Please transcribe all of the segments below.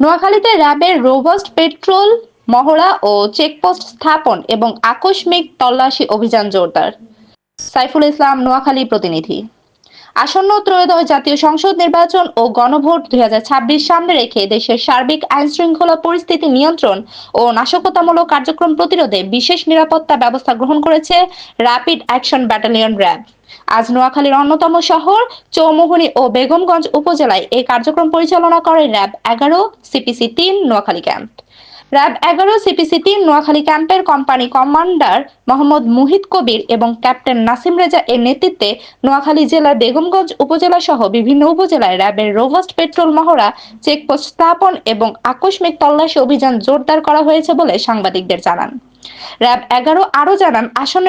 নোয়াখালীতে র্যাবের robust petrol, মহড়া ও চেকপোস্ট স্থাপন এবং আকস্মিক তল্লাশি অভিযান জোরদার। সাইফুল ইসলাম, নোয়াখালী প্রতিনিধি। আসন্ন ত্রয়োদশ জাতীয় সংসদ নির্বাচন ও গণভোট দুই হাজার ছাব্বিশ সামনে রেখে দেশের সার্বিক আইন শৃঙ্খলা পরিস্থিতি নিয়ন্ত্রণ ও নাশকতামূলক কার্যক্রম প্রতিরোধে বিশেষ নিরাপত্তা ব্যবস্থা গ্রহণ করেছে র্যাপিড অ্যাকশন ব্যাটালিয়ন র্যাব আজ নোয়াখালীর অন্যতম শহর চৌমুহনী ও বেগমগঞ্জ উপজেলায় এই কার্যক্রম পরিচালনা করে র্যাব এগারো, সিপিসি তিন, নোয়াখালী ক্যাম্প। র্যাব এগারো, সিপিসি তিন, নোয়াখালী ক্যাম্পের কোম্পানি কমান্ডার মোহাম্মদ মুহিত কবির এবং ক্যাপ্টেন নাসিম রেজা এর নেতৃত্বে নোয়াখালী জেলার বেগমগঞ্জ উপজেলা সহ বিভিন্ন উপজেলায় র্যাবের রোভাস্ট পেট্রোল মহড়া, চেকপোস্ট স্থাপন এবং আকস্মিক তল্লাশি অভিযান জোরদার করা হয়েছে বলে সাংবাদিকদের জানান। র্যাব এগারো আরও জানান, আসন্ন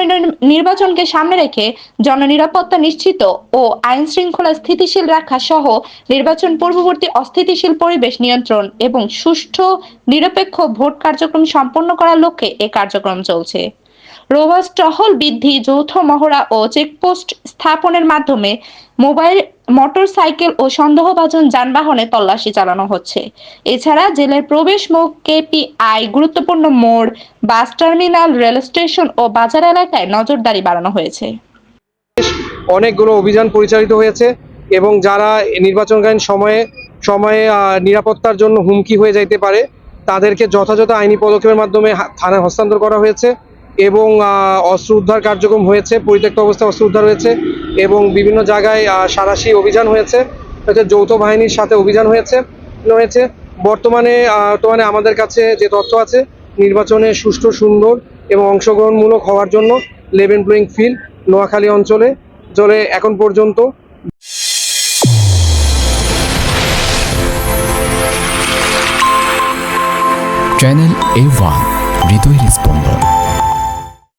নির্বাচনকে সামনে রেখে জননিরাপত্তা নিশ্চিত ও আইন শৃঙ্খলা স্থিতিশীল রাখা সহ নির্বাচন পূর্ববর্তী অস্থিতিশীল পরিবেশ নিয়ন্ত্রণ এবং সুষ্ঠু, নিরপেক্ষ ভোট কার্যক্রম সম্পন্ন করার লক্ষ্যে এ কার্যক্রম চলছে। রোভাস টহল বৃদ্ধি, যৌথ মহড়া ও চেকপোস্ট স্থাপনের মাধ্যমে মোবাইল, মোটরসাইকেল ও সন্দেহভাজন যানবাহনে তল্লাশি চালানো হচ্ছে। এছাড়া জেলের প্রবেশ মুখ, কেপিআই, গুরুত্বপূর্ণ মোড়, বাস টার্মিনাল, রেল স্টেশন ও বাজার এলাকায় নজরদারি বাড়ানো হয়েছে। অনেকগুলো অভিযান পরিচালিত হয়েছে এবং যারা নির্বাচনকালীন সময়ে সময়ে নিরাপত্তার জন্য হুমকি হয়ে যাইতে পারে, তাদেরকে যথাযথ আইনি পদক্ষেপের মাধ্যমে থানায় হস্তান্তর করা হয়েছে। এবং অস্ত্র উদ্ধার কার্যক্রম হয়েছে, পরিত্যক্ত অবস্থায় অস্ত্র উদ্ধার হয়েছে এবং বিভিন্ন জায়গায় সাঁড়াশি অভিযান হয়েছে। হচ্ছে যৌথ বাহিনীর সাথে অভিযান হয়েছে হয়েছে। বর্তমানে বর্তমানে আমাদের কাছে যে তথ্য আছে, নির্বাচনে সুষ্ঠু, সুন্দর এবং অংশগ্রহণমূলক হওয়ার জন্য লেভেন প্লেইং ফিল্ড নোয়াখালী অঞ্চলে, জলে এখন পর্যন্ত। চ্যানেল এ ওয়ান, হৃদয়ের স্পন্দন।